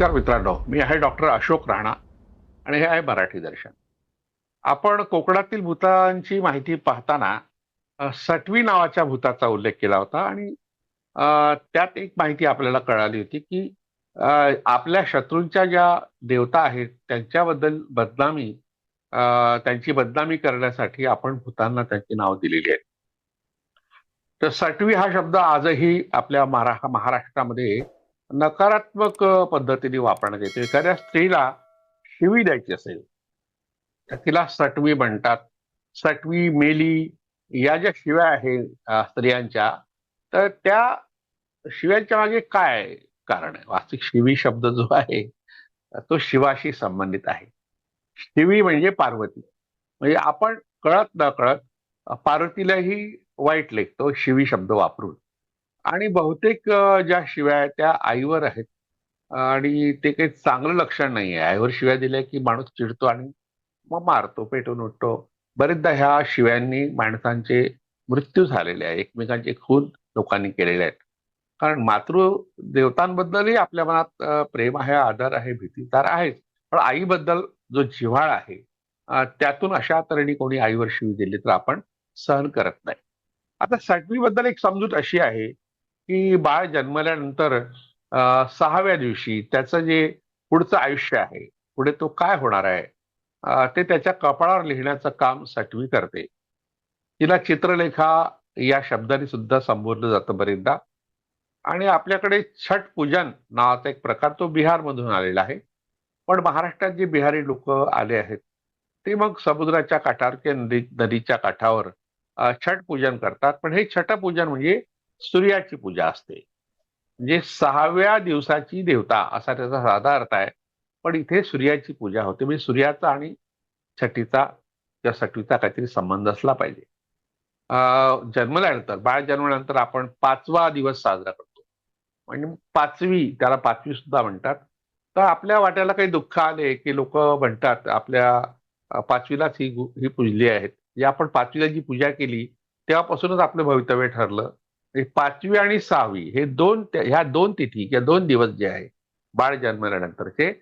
नमस्कार मित्रांनो मी आहे डॉक्टर अशोक राणा आणि हे आहे मराठी दर्शन. आपण कोकणातील भूतांची माहिती पाहताना सटवी नावाच्या भूताचा उल्लेख केला होता आणि त्यात एक माहिती आपल्याला कळाली होती की आपल्या शत्रूंच्या ज्या देवता आहेत त्यांच्याबद्दल बदनामी त्यांची बदनामी करण्यासाठी आपण भूतांना त्यांची नाव दिलेली आहेत. तर सटवी हा शब्द आजही आपल्या महारा महाराष्ट्रामध्ये नकारात्मक पद्धतीने वापरण्यात येते. एखाद्या स्त्रीला शिवी द्यायची असेल तर तिला सटवी म्हणतात. सटवी मेली या ज्या शिव्या आहेत स्त्रियांच्या तर त्या शिव्यांच्या मागे काय कारण आहे? वास्तविक शिवी शब्द जो आहे तो शिवाशी संबंधित आहे. शिवी म्हणजे पार्वती. म्हणजे आपण कळत न कळत पार्वतीलाही वाईट लेखतो शिवी शब्द वापरून. आणि बहुतेक ज्या शिव्या आहेत त्या आईवर आहेत. आणि ते काही चांगलं लक्षण नाही आहे आईवर शिव्या दिल्या की माणूस चिडतो आणि मग मारतो पेटून उठतो. बरेचदा ह्या शिव्यांनी माणसांचे मृत्यू झालेले आहे. एकमेकांचे खून लोकांनी केलेले आहेत. कारण मातृ देवतांबद्दलही आपल्या मनात प्रेम आहे आदर आहे भीती तर आहेच. पण आईबद्दल जो जिव्हाळ आहे त्यातून अशा तऱ्हेने कोणी आईवर शिवी दिली तर आपण सहन करत नाही. आता सटवीबद्दल एक समजूत अशी आहे की बाळ जन्मल्यानंतर सहाव्या दिवशी त्याचं जे पुढचं आयुष्य आहे पुढे तो काय होणार आहे ते त्याच्या कपाळावर लिहिण्याचं काम सटवी करते. तिला चित्रलेखा या शब्दाने सुद्धा संबोधलं जातं बरेचदा. आणि आपल्याकडे छठ पूजन नावाचा एक प्रकार तो बिहारमधून आलेला आहे. पण महाराष्ट्रात जे बिहारी लोक आले आहेत ते मग समुद्राच्या काठावर किंवा नदी नदीच्या काठावर छठ पूजन करतात. पण हे छठपूजन म्हणजे सूर्याची पूजा असते. म्हणजे सहाव्या दिवसाची देवता असा त्याचा साधा अर्थ आहे. पण इथे सूर्याची पूजा होते. म्हणजे सूर्याचा आणि छठीचा किंवा सटवीचा काहीतरी संबंध असला पाहिजे. जन्मल्यानंतर बाळ जन्मल्यानंतर आपण पाचवा दिवस साजरा करतो. म्हणजे पाचवी त्याला पाचवी सुद्धा म्हणतात. तर आपल्या वाट्याला काही दुःख आले की लोक म्हणतात आपल्या पाचवीलाच ही ही पूजली आहेत. जे आपण पाचवीला जी पूजा केली तेव्हापासूनच आपलं भवितव्य ठरलं. पाचवी आणि सहावी हे दोन ह्या दोन तिथी किंवा दोन दिवस जे आहे बाळ जन्मल्यानंतरचे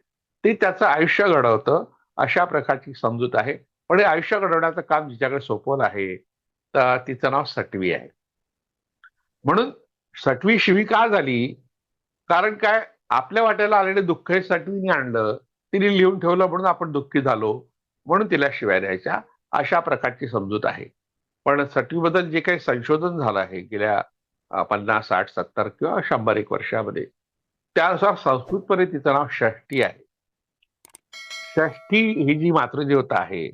ते त्याचं आयुष्य घडवतं अशा प्रकारची समजूत आहे. पण हे आयुष्य घडवण्याचं काम जिच्याकडे सोपवलं आहे तर तिचं नाव सटवी आहे. म्हणून सटवी शिवी का झाली? कारण काय? आपल्या वाट्याला आलेले दुःख हे सटवीने आणलं तिने लिहून ठेवलं म्हणून आपण दुःखी झालो म्हणून तिला शिवाय द्यायच्या अशा प्रकारची समजूत आहे. पण सटवीबद्दल जे काही संशोधन झालं आहे गेल्या पन्नास साठ सत्तर किंवा शंभर एक वर्षामध्ये. त्यानुसार संस्कृतपणे तिचं नाव षष्ठी आहे. षष्ठी ही जी मातृदेवता आहे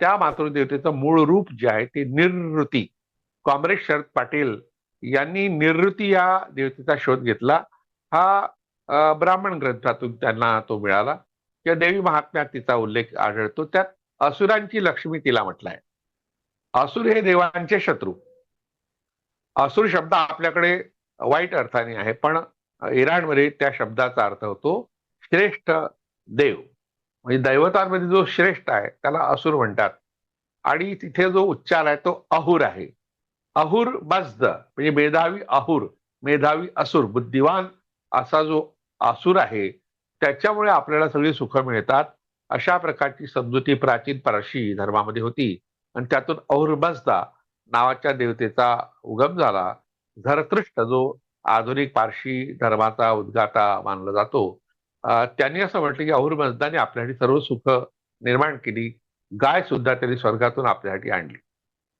त्या मातृदेवतेचं मूळ रूप जे आहे ते निर्वृती कॉम्रेड शरद पाटील यांनी निर्वृती या देवतेचा शोध घेतला. हा ब्राह्मण ग्रंथातून त्यांना तो मिळाला. किंवा देवी महात्म्यात तिचा उल्लेख आढळतो. त्यात असुरांची लक्ष्मी तिला म्हटलाय असुर हे देवांचे शत्रू. असुर शब्द आपल्याकडे वाईट अर्थाने आहे पण इराणमध्ये त्या शब्दाचा अर्थ होतो श्रेष्ठ देव. म्हणजे दैवतांमध्ये जो श्रेष्ठ आहे त्याला असुर म्हणतात. आणि तिथे जो उच्चार आहे तो अहुर आहे. अहुर बजद म्हणजे मेधावी अहुर मेधावी असुर बुद्धिवान असा जो असुर आहे त्याच्यामुळे आपल्याला सगळी सुख मिळतात. अशा प्रकारची समजुती प्राचीन पारशी धर्मामध्ये होती. आणि त्यातून अहुर बजदा नावाच्या देवतेचा उगम झाला. झरतृष्ट जो आधुनिक पारशी धर्माचा उद्गाता मानला जातो त्यांनी असं म्हटलं की औरबजदाने आपल्यासाठी सर्व सुख निर्माण केली. गाय सुद्धा त्यांनी स्वर्गातून आपल्यासाठी आणली.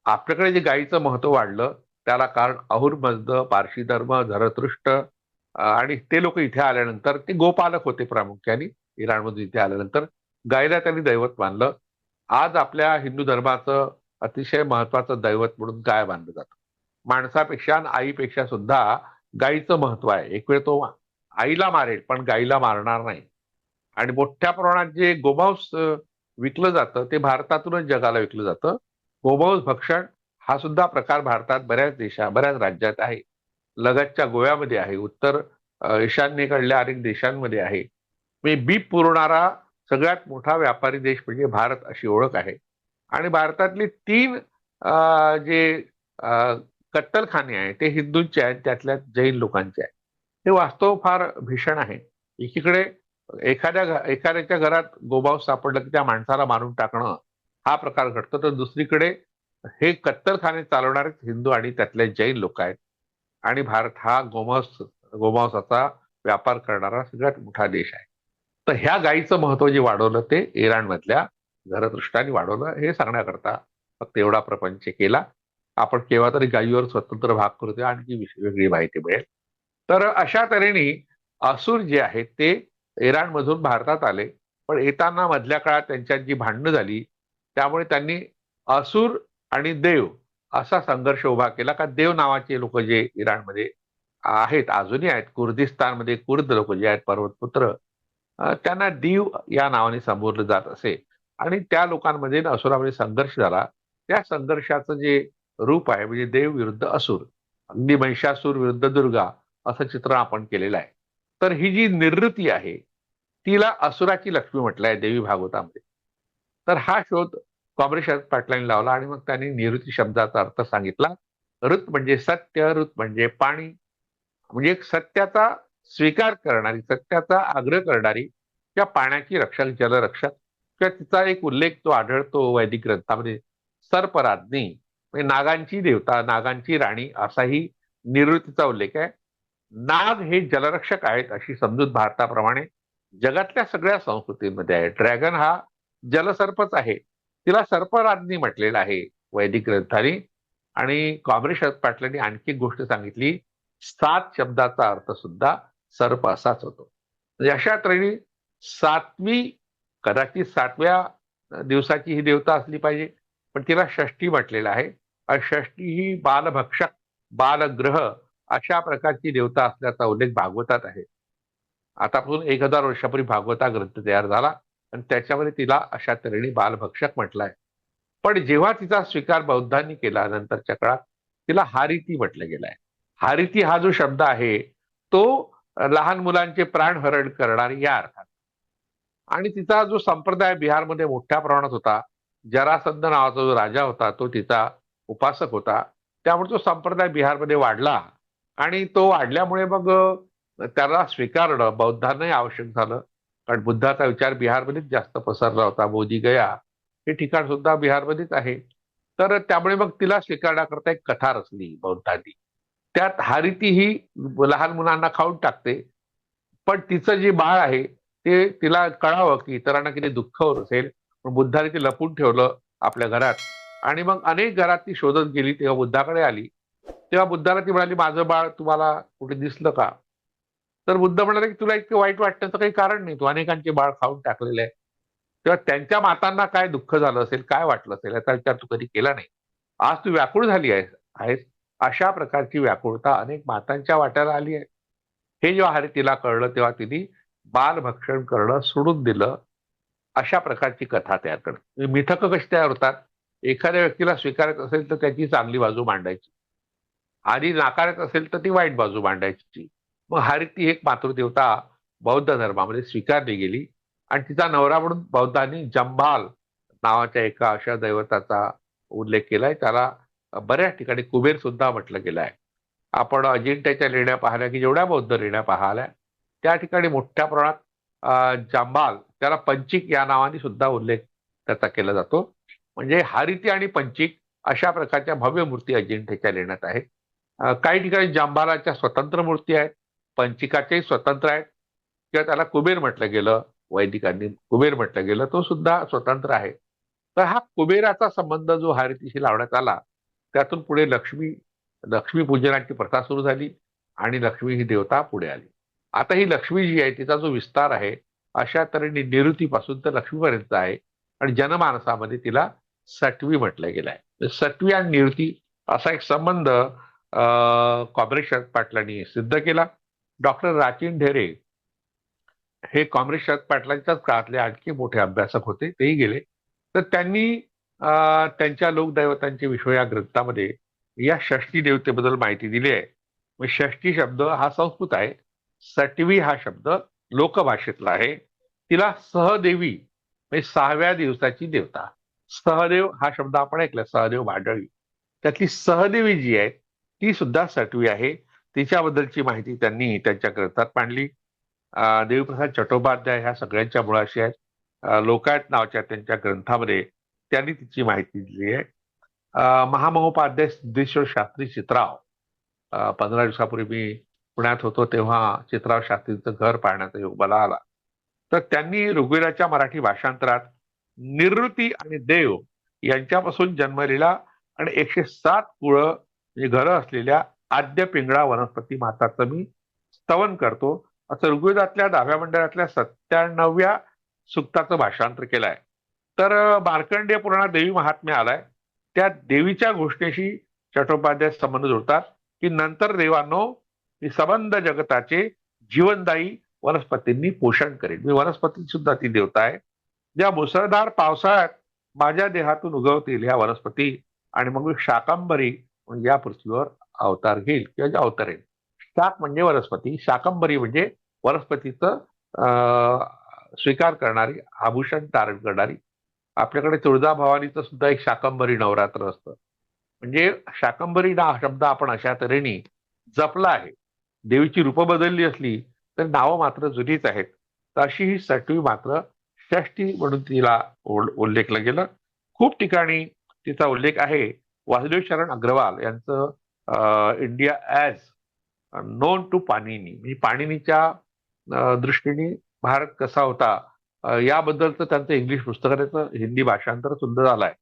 आपल्याकडे जे गायीचं महत्त्व वाढलं त्याला कारण अहुरमजद पारशी धर्म झरतृष्ट आणि ते लोक इथे आल्यानंतर ते गोपालक होते प्रामुख्याने इराणमधून इथे आल्यानंतर गायीला त्यांनी दैवत मानलं. आज आपल्या हिंदू धर्माचं अतिशय महत्वाचं दैवत म्हणून गाय मानलं जातं? माणसापेक्षा आणि आईपेक्षा सुद्धा गायीचं महत्त्व आहे. एक वेळ तो आईला मारेल पण गायीला मारणार नाही. आणि मोठ्या प्रमाणात जे गोमांस विकलं जातं ते भारतातूनच जगाला विकलं जातं. गोमांस भक्षण हा सुद्धा प्रकार भारतात बऱ्याच देशा बऱ्याच राज्यात आहे. लगतच्या गोव्यामध्ये आहे. उत्तर ईशान्येकडल्या अनेक देशांमध्ये आहे. मी बीप पुरवणारा सगळ्यात मोठा व्यापारी देश म्हणजे भारत अशी ओळख आहे. आणि भारतातली तीन जे कत्तलखाने आहेत ते हिंदूंचे आहेत त्यातल्या जैन लोकांचे आहेत. हे वास्तव फार भीषण आहे. एकीकडे एखाद्या एखाद्याच्या घरात गोबाव सापडलं की त्या माणसाला मारून टाकणं हा प्रकार घडतो तर दुसरीकडे हे कत्तलखाने चालवणारे हिंदू आणि त्यातले जैन लोक आहेत. आणि भारत हा गोमांस गोमांसाचा व्यापार करणारा सगळ्यात मोठा देश आहे. तर ह्या गायीचं महत्त्व जे वाढवलं ते इराणमधल्या घरदृष्टाने वाढवलं हे सांगण्याकरता फक्त एवढा प्रपंच केला. आपण केव्हा तरी गायीवर स्वतंत्र भाग करतोय आणखी वेगळी माहिती मिळेल. तर अशा तऱ्हेने असुर जे आहेत ते इराणमधून भारतात आले. पण येताना मधल्या काळात त्यांच्यात जी भांडणं झाली त्यामुळे त्यांनी असुर आणि देव असा संघर्ष उभा केला का देव नावाचे लोक जे इराणमध्ये आहेत अजूनही आहेत कुर्दिस्तानमध्ये कुर्द लोक जे आहेत पर्वतपुत्र त्यांना दीव या नावाने संबोधलं जात असे. आणि त्या लोकांमध्ये असुरामध्ये म्हणजे संघर्ष झाला त्या संघर्षाचं जे रूप आहे म्हणजे देव विरुद्ध असुर अगदी महिषासूर विरुद्ध दुर्गा असं चित्र आपण केलेलं आहे. तर ही जी निर्वृत्ती आहे तिला असुराची लक्ष्मी म्हटलंय देवी भागवतामध्ये. तर हा शोध कॉम्रेड पाटलांनी लावला आणि मग त्यांनी निवृत्ती शब्दाचा अर्थ सांगितला. ऋत म्हणजे सत्य ऋत म्हणजे पाणी. म्हणजे एक सत्याचा स्वीकार करणारी सत्याचा आग्रह करणारी त्या पाण्याची रक्षक जलरक्षक किंवा तिचा एक उल्लेख तो आढळतो वैदिक ग्रंथामध्ये म्हणजे सर्पराज्ञी म्हणजे नागांची देवता नागांची राणी असाही निवृत्तीचा उल्लेख आहे. नाग हे जलरक्षक आहेत अशी समजूत भारताप्रमाणे जगातल्या सगळ्या संस्कृतीमध्ये आहे. ड्रॅगन हा जलसर्पच आहे. तिला सर्पराज्ञी म्हटलेलं आहे वैदिक ग्रंथाने. आणि कॉम्रेड शरद पाटलांनी आणखी एक गोष्ट सांगितली सात शब्दाचा अर्थ सुद्धा सर्प असाच होतो. म्हणजे अशा तऱ्हेने सातवी कदाचित सातव्या दिवसाची ही देवता असली पाहिजे. पण तिला षष्ठी म्हटलेलं आहे. आणि षष्ठी ही बालभक्षक बालग्रह अशा प्रकारची देवता असल्याचा उल्लेख भागवतात आहे. आतापासून एक हजार वर्षापूर्वी भागवता ग्रंथ तयार झाला आणि त्याच्यामध्ये तिला अशा तऱ्हेने बालभक्षक म्हटलंय. पण जेव्हा तिचा स्वीकार बौद्धांनी केला नंतरच्या काळात तिला हारिती म्हटलं गेलंय. हारिती हा जो शब्द आहे तो लहान मुलांचे प्राण हरण करणारी या अर्थात. आणि तिचा जो संप्रदाय बिहारमध्ये मोठ्या प्रमाणात होता जरासंध नावाचा जो राजा होता तो तिचा उपासक होता. त्यामुळे तो संप्रदाय बिहारमध्ये वाढला. आणि तो वाढल्यामुळे मग त्याला स्वीकारणं बौद्धांनाही आवश्यक झालं. कारण बुद्धाचा विचार बिहारमध्येच जास्त पसरला होता. मोदी गया हे ठिकाण सुद्धा बिहारमध्येच आहे. तर त्यामुळे मग तिला स्वीकारण्याकरता एक कथा रचली बौद्धांनी. त्यात हारिती ही लहान मुलांना खाऊन टाकते. पण तिचं जे बाळ आहे ते तिला कळावं की इतरांना किती दुःख होत असेल. पण बुद्धाने ते लपून ठेवलं आपल्या घरात. आणि मग अनेक घरात ती शोधत गेली तेव्हा बुद्धाकडे आली. तेव्हा बुद्धाला ती म्हणाली माझं बाळ तुम्हाला कुठे दिसलं का? तर बुद्ध म्हणाले की तुला इतकं वाईट वाटण्याचं काही कारण नाही. तू अनेकांचे बाळ खाऊन टाकलेले आहे. तेव्हा त्यांच्या मातांना काय दुःख झालं असेल काय वाटलं असेल याचा विचार तू कधी केला नाही. आज तू व्याकुळ झाली आहेस आहेस. अशा प्रकारची व्याकुळता अनेक मातांच्या वाट्याला आली आहे. हे जेव्हा हरी तिला कळलं तेव्हा तिने बालभक्षण करणं सोडून दिलं अशा प्रकारची कथा तयार करणं. म्हणजे मिथक कशी तयार होतात? एखाद्या व्यक्तीला स्वीकारत असेल तर त्याची चांगली बाजू मांडायची. आणि नाकारत असेल तर ती वाईट बाजू मांडायची. मग हरिती एक मातृदेवता बौद्ध धर्मामध्ये स्वीकारली गेली आणि तिचा नवरा म्हणून बौद्धांनी जंभाल नावाच्या एका अशा दैवताचा उल्लेख केलाय. त्याला बऱ्याच ठिकाणी कुबेर सुद्धा म्हटलं गेलं आहे आपण अजिंठ्याच्या लेण्या पाहिल्या की जेवढ्या बौद्ध लेण्या पाहिल्या त्या ठिकाणी मोठ्या प्रमाणात जांबाल त्याला पंचिक या नावाने सुद्धा उल्लेख त्याचा केला जातो. म्हणजे हारिती आणि पंचिक अशा प्रकारच्या भव्य मूर्ती अजिंठ्याच्या लेण्यात आहेत. काही ठिकाणी जांबालाच्या स्वतंत्र मूर्ती आहेत पंचिकाच्याही स्वतंत्र आहेत. किंवा त्याला कुबेर म्हटलं गेलं वैदिकांनी कुबेर म्हटलं गेलं तो सुद्धा स्वतंत्र आहे. तर हा कुबेराचा संबंध जो हारितीशी लावण्यात आला त्यातून पुढे लक्ष्मी लक्ष्मी पूजनाची प्रथा सुरू झाली आणि लक्ष्मी ही देवता पुढे आली. आता ही लक्ष्मी जी आहे तिचा जो विस्तार आहे अशा तऱ्हेने निवृत्तीपासून तर लक्ष्मीपर्यंत आहे आणि जनमानसामध्ये तिला सटवी म्हटलं गेलं आहे. म्हणजे सटवी आणि निवृत्ती असा एक संबंध कॉम्रेड शरद पाटलांनी सिद्ध केला. डॉक्टर राचीन ढेरे हे कॉम्रेड शरद पाटलांच्याच काळातले आणखी मोठे अभ्यासक होते तेही गेले. तर त्यांनी त्यांच्या लोकदैवतांचे विश्व या ग्रंथामध्ये या षष्टी देवतेबद्दल माहिती दिली आहे. मग षष्टी शब्द हा संस्कृत आहे. सटवी हा शब्द लोकभाषेतला आहे. तिला सहदेवी म्हणजे सहाव्या दिवसाची देवता. सहदेव हा शब्द आपण ऐकला सहदेव भाडळी. त्यातली सहदेवी जी आहे ती सुद्धा सटवी आहे. तिच्याबद्दलची माहिती त्यांनी त्यांच्या ग्रंथात मांडली. देवीप्रसाद चट्टोपाध्याय ह्या सगळ्यांच्या मुळाशी आहेत. लोकायत नावाच्या त्यांच्या ग्रंथामध्ये त्यांनी तिची माहिती दिली आहे. महामहोपाध्याय सिद्धेश्वर शास्त्री चित्राव. पंधरा दिवसापूर्वी मी पुण्यात होतो तेव्हा चित्राव शास्त्रीचं घर पाहण्याचा योग मला आला. तर त्यांनी ऋग्वेदाच्या मराठी भाषांतरात निवृत्ती आणि देव यांच्यापासून जन्मलेला आणि एकशे सात कुळ म्हणजे घरं असलेल्या आद्य पिंगळा वनस्पती माताचं मी स्तवन करतो असं ऋग्वेदातल्या दहाव्या मंडळातल्या सत्त्याण्णव्या सुक्ताचं भाषांतर केलं आहे तर मार्कंडेय पुराणात देवी महात्म्य आलाय. त्या देवीच्या घोषणेशी चट्टोपाध्याय संबंध जोडतात की नंतर देवांनो सबंध जगताचे जीवनदायी वनस्पतींनी पोषण करेन मी वनस्पती सुद्धा ती देवता आहे. ज्या मुसळधार पावसाळ्यात माझ्या देहातून उगवतील ह्या वनस्पती आणि मग मी शाकंबरी म्हणजे या पृथ्वीवर अवतार घेईल किंवा जे अवतरेल शाक म्हणजे वनस्पती. शाकंबरी म्हणजे वनस्पतीचं अं, स्वीकार करणारी आभूषण धारण करणारी. आपल्याकडे तुळजाभवानीचं सुद्धा एक शाकंबरी नवरात्र असतं. म्हणजे शाकंबरी ना हा शब्द आपण अशा तऱ्हेने जपला आहे. देवीची रूपं बदलली असली तर नावं मात्र जुनीच आहेत. तर अशी ही सटवी मात्र षष्टी म्हणून तिला उल्लेखलं गेलं. खूप ठिकाणी तिचा उल्लेख आहे. वासुदेव शरण अग्रवाल यांचं India as known to Panini म्हणजे पाणिनीच्या दृष्टीने भारत कसा होता याबद्दलचं त्यांचं इंग्लिश पुस्तकाचं हिंदी भाषांतर सुद्धा आहे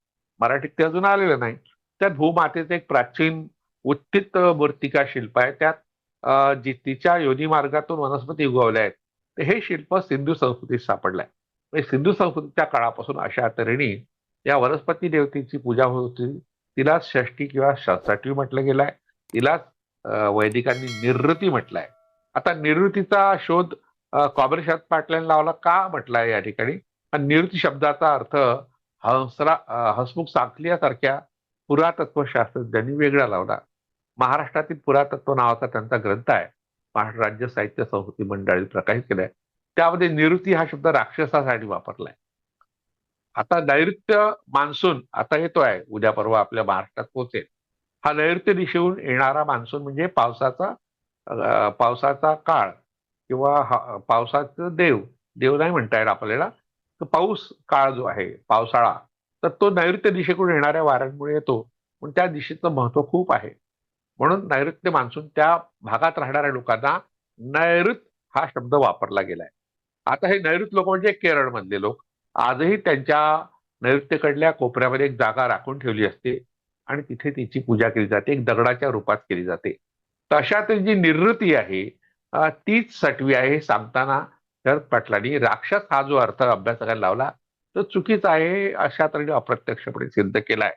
मराठीत ते अजून आलेलं नाही. त्यात भूमातेचं एक प्राचीन उत्थित मूर्तिका शिल्प आहे. त्यात जी तिच्या योनी मार्गातून वनस्पती उगवल्या आहेत. तर हे शिल्प सिंधू संस्कृतीत सापडलंय. म्हणजे सिंधू संस्कृतीच्या काळापासून अशा तऱ्हेने या वनस्पती देवतेची पूजा होत होती. तिला षष्टी किंवा षष्ठी म्हटलं गेलंय. तिलाच वैदिकांनी निवृत्ती म्हटलंय. आता निवृत्तीचा शोध कॉबरेशात पाटलांनी लावला का म्हटलाय या ठिकाणी? आणि निवृत्ती शब्दाचा अर्थ हंसरा हसमुख साखलियासारख्या पुरातत्वशास्त्रज्ञांनी वेगळा लावला. महाराष्ट्रातील पुरातत्व नावाचा त्यांचा ग्रंथ आहे. महाराष्ट्र राज्य साहित्य संस्कृती मंडळी प्रकाशित केलाय. त्यामध्ये निवृत्ती हा शब्द राक्षसासाठी वापरलाय. आता नैऋत्य मान्सून आता येतो आहे. उद्या परवा आपल्या महाराष्ट्रात पोहोचेल. हा नैऋत्य दिशेहून येणारा मान्सून म्हणजे पावसाचा पावसाचा काळ किंवा पावसाचं देव. देव नाही म्हणता येईल आपल्याला. पाऊस काळ जो आहे पावसाळा तर तो नैऋत्य दिशेकडून येणाऱ्या वाऱ्यांमुळे येतो. पण त्या दिशेचं महत्त्व खूप आहे. म्हणून नैऋत्य मान्सून त्या भागात राहणाऱ्या लोकांना नैऋत हा शब्द वापरला गेलाय. आता हे नैऋत लोक म्हणजे केरळ मधले लोक. आजही त्यांच्या नैऋत्यकडल्या कोपऱ्यामध्ये एक जागा राखून ठेवली असते आणि तिथे तिची पूजा केली जाते एक दगडाच्या रूपात केली जाते. तशात जी निवृत्ती आहे तीच सटवी आहे हे सांगताना शरद पाटलांनी राक्षस हा जो अर्थ अभ्यासकाला लावला तो चुकीचा आहे अशा तऱ्हेने अप्रत्यक्षपणे सिद्ध केलाय.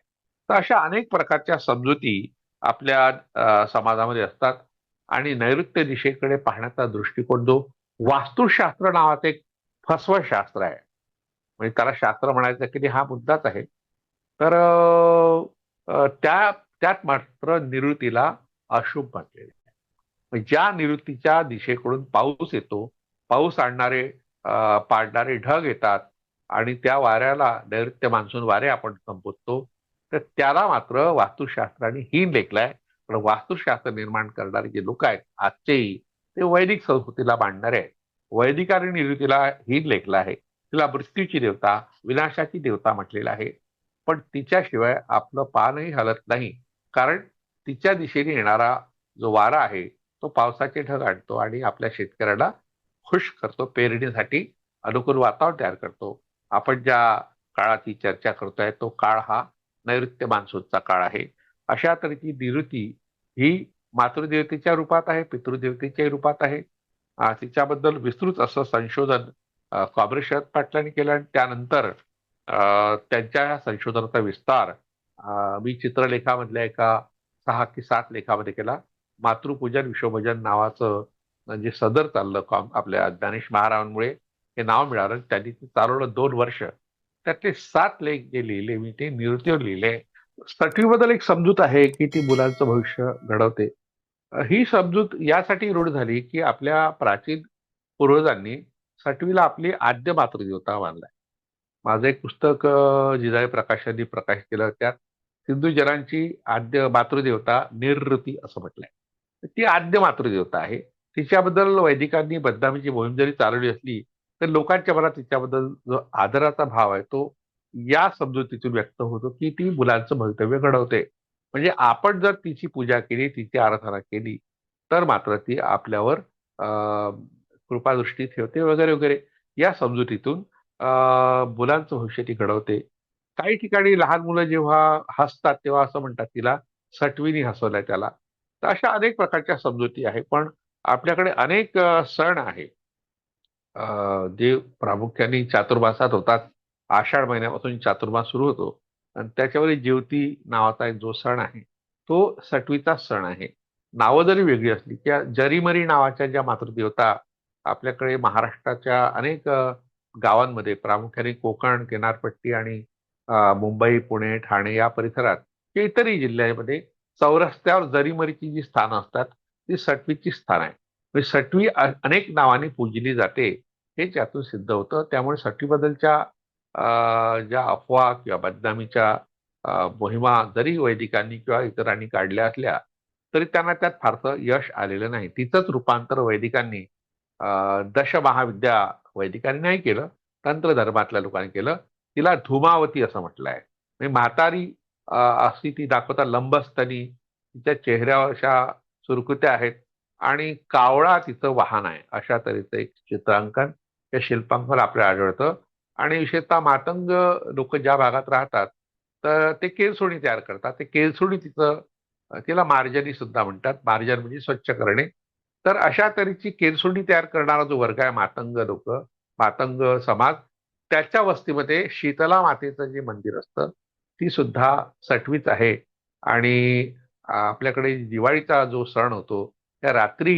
तर अशा अनेक प्रकारच्या समजुती आपल्या अं, समाजामध्ये असतात. आणि नैऋत्य दिशेकडे पाहण्याचा दृष्टिकोन जो वास्तुशास्त्र नावाचं एक फसवं शास्त्र आहे. म्हणजे त्याला शास्त्र म्हणायचं की हा मुद्दाच आहे. तर त्या त्यात मात्र निवृत्तीला अशुभ म्हटलेले आहे. म्हणजे ज्या निवृत्तीच्या दिशेकडून पाऊस येतो पाऊस आणणारे पाडणारे ढग येतात आणि त्या वाऱ्याला नैऋत्य मान्सून वारे आपण संबोधतो तर त्याला मात्र वास्तुशास्त्राने हीन लेखलाय. पण वास्तुशास्त्र निर्माण करणारे जे लोक आहेत आजचेही ते वैदिक संस्कृतीला मांडणारे आहेत. वैदिकाने निवृत्तीला हीन लेखलं आहे. तिला मृत्यूची देवता विनाशाची देवता म्हटलेला आहे. पण तिच्याशिवाय आपलं पानही हलत नाही. कारण तिच्या दिशेने येणारा जो वारा आहे तो पावसाचे ढग आणतो आणि आपल्या शेतकऱ्याला खुश करतो पेरणीसाठी अनुकूल वातावरण तयार करतो. आपण ज्या काळाची चर्चा करतोय तो काळ हा नैऋत्य मान्सूनचा काळ आहे. अशा तऱ्हेची निवृत्ती ही मातृदेवतेच्या रूपात आहे पितृदेवतेच्या रूपात आहे. तिच्याबद्दल विस्तृत असं संशोधन काँग्रेस शरद पाटलांनी केलं आणि त्यानंतर अं, त्यांच्या संशोधनाचा विस्तार मी चित्रलेखामधल्या एका सहा की सात लेखामध्ये केला. मातृपूजन विश्वभजन नावाचं म्हणजे सदर चाललं कॉम आपल्या ज्ञानेश महाराजांमुळे हे नाव मिळालं. त्यांनी ते चालवलं दोन वर्ष. त्यातले सात लेख जे लिहिले मी ते निवृत्तीवर लिहिले. सटवीबद्दल एक समजूत आहे की ती मुलांचं भविष्य घडवते. ही समजूत यासाठी रूढ झाली की आपल्या प्राचीन पूर्वजांनी सटवीला आपली आद्य मातृदेवता मानलाय. माझं एक पुस्तक जिजाई प्रकाशांनी प्रकाशित केलं. त्यात सिंधू जनांची आद्य मातृदेवता निरृती असं म्हटलंय. ती आद्य मातृदेवता आहे. तिच्याबद्दल वैदिकांनी बदनामीची मोहीम जरी चालवली असली तर लोकांच्या मनात तिच्याबद्दल जो आदराचा भाव आहे तो या समजुतीतून व्यक्त होतो की ती मुलांचं भवितव्य घडवते. म्हणजे आपण जर तिची पूजा केली तिची आराधना केली तर मात्र ती आपल्यावर कृपादृष्टी ठेवते वगैरे वगैरे. या समजुतीतून मुलांचं भविष्य ती घडवते. काही ठिकाणी लहान मुलं जेव्हा हसतात तेव्हा असं म्हणतात तिला सटवीनी हसवलंय त्याला. तर अशा अनेक प्रकारच्या समजुती आहे. पण आपल्याकडे अनेक सण आहे जे प्रामुख्याने चातुर्मासात होतात आषाढ महिन्यापासून चातुर्मास सुरू होतो. आणि त्याच्यावर ज्योती नावाचा एक जो सण आहे तो सटवीचा सण आहे. नावं जरी वेगळी असली त्या जरीमरी नावाच्या ज्या मातृदेवता आपल्याकडे महाराष्ट्राच्या अनेक गावांमध्ये प्रामुख्याने कोकण किनारपट्टी आणि मुंबई पुणे ठाणे या परिसरात किंवा इतरही जिल्ह्यामध्ये चौरस्त्यावर जरीमरीची जी स्थानं असतात ती सटवीची स्थान आहे. म्हणजे सटवी अनेक नावाने पूजली जाते. हे त्यातून सिद्ध होतं. त्यामुळे सटवीबद्दलच्या अ, ज्या अफवा किंवा बदनामीच्या मोहिमा जरी वैदिकांनी किंवा इतरांनी काढल्या असल्या तरी त्यांना त्यात फारसं यश आलेलं नाही. तिचंच रूपांतर वैदिकांनी दश महाविद्या वैदिकांनी नाही केलं तंत्र धर्मातल्या लोकांनी केलं. तिला धुमावती असं म्हटलं आहे म्हणजे म्हातारी अशी ती दाखवता लंबस्तनी तिच्या चेहऱ्यावर अशा सुरकुत्या आहेत. आणि कावळा तिचं वाहन आहे. अशा तऱ्हेचं एक चित्रांकन या शिल्पांवर आपल्याला आढळतं. आणि विशेषतः मातंग लोक ज्या भागात राहतात तर ते केलसोणी तयार करतात. ते केलसोणी तिचं तिला मार्जनी सुद्धा म्हणतात. मार्जन म्हणजे स्वच्छ करणे. तर अशा तऱ्हेची केलसोणी तयार करणारा जो वर्ग आहे मातंग लोक मातंग समाज त्याच्या वस्तीमध्ये शीतला मातेचं जे मंदिर असतं ती सुद्धा सटवीच आहे. आणि आपल्याकडे दिवाळीचा जो सण होतो त्या रात्री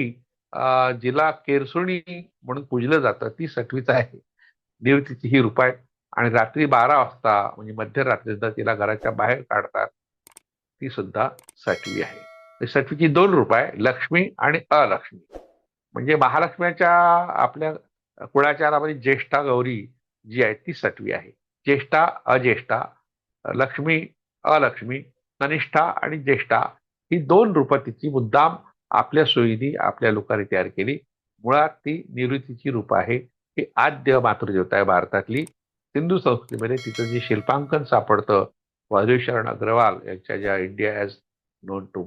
जिला केरसुणी म्हणून पूजलं जातं ती सटवीच आहे. देवतीची ही रूप आहे आणि रात्री बारा वाजता म्हणजे मध्यरात्रीचा तिला घराच्या बाहेर काढतात ती सुद्धा सटवी आहे. सटवीची दोन रूप आहे लक्ष्मी आणि अलक्ष्मी. म्हणजे महालक्ष्मीच्या आपल्या कुळाचारामध्ये ज्येष्ठा गौरी जी आहे ती सटवी आहे. ज्येष्ठा अज्येष्ठा लक्ष्मी अलक्ष्मी कनिष्ठा आणि ज्येष्ठा ही दोन रूपं तिची मुद्दाम आपल्या सोयीने आपल्या लोकांनी तयार केली. मुळात ती निवृत्तीची रूप आहे. ही आद्य मातृदेवता आहे भारतातली. सिंधू संस्कृतीमध्ये तिचं जे शिल्पांकन सापडतं वाधुशरण अग्रवाल यांच्या ज्या India as known to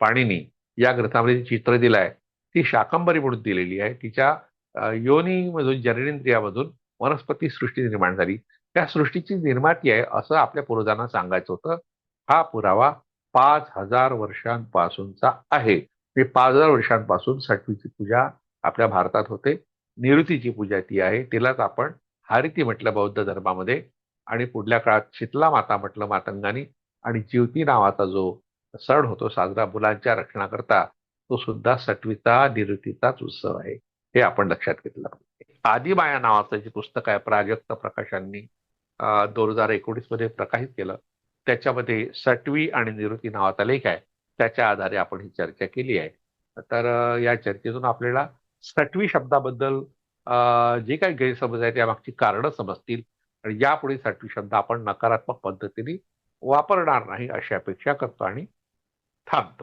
Panini या ग्रंथामध्ये जे चित्र दिलं आहे ती शाकंबरी म्हणून दिलेली आहे. तिच्या योनीमधून जननेंद्रियामधून वनस्पती सृष्टी निर्माण झाली. त्या सृष्टीची निर्माती आहे असं आपल्या पूर्वजांना सांगायचं होतं. हा पुरावा पाच हजार वर्षांपासूनचा आहे. ते पाच हजार वर्षांपासून सटवीची पूजा आपल्या भारतात होते. निवृत्तीची पूजा ती आहे. तिलाच आपण हारिती म्हटलं बौद्ध धर्मामध्ये आणि पुढल्या काळात शीतला माता म्हटलं मातंगानी आणि जीवती नावाचा जो सण होतो साजरा मुलांच्या रक्षणाकरता तो सुद्धा सटवीचा निवृत्तीचाच उत्सव आहे. हे आपण लक्षात घेतलं पाहिजे. आदिमाया नावाचं जे पुस्तक आहे प्राजक्त प्रकाशांनी दोन हजार एकोणीसमध्ये प्रकाशित केलं. त्याच्यामध्ये सटवी आणि निवृत्ती नावाचा लेख आहे. त्याच्या आधारे आपण ही चर्चा केली आहे. तर या चर्चेतून आपल्याला सटवी शब्दाबद्दल जे काही गैरसमज आहे त्यामागची कारणं समजतील आणि यापुढे सटवी शब्द आपण नकारात्मक पद्धतीने वापरणार नाही अशी अपेक्षा करतो आणि थांबतो.